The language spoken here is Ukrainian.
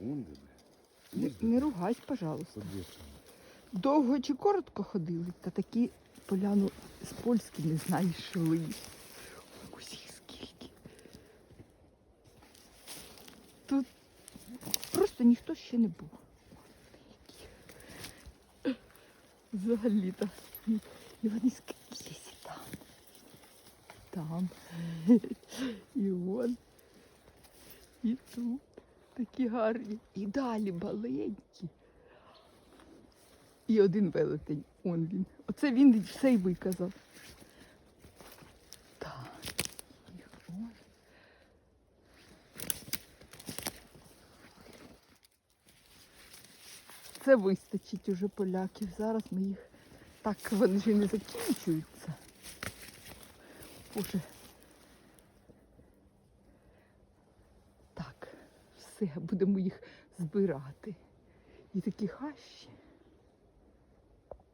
Вон бля. Не, ругайся, пожалуйста. Довго чи коротко ходили, та такі поляну з польськи не знайшли. Ось їх скільки. Тут просто ніхто ще не був. Взагалі-то. І вони скрізь і там. Там. І вон. І тут. Такі гарні. І далі маленькі. І один велетень. Он він. Оце він все й виказав. Так. їх ось. Це вистачить уже поляків. Зараз ми їх. Так, вони ж не закінчуються. Боже. Так, все, будемо їх збирати. І такі хащі.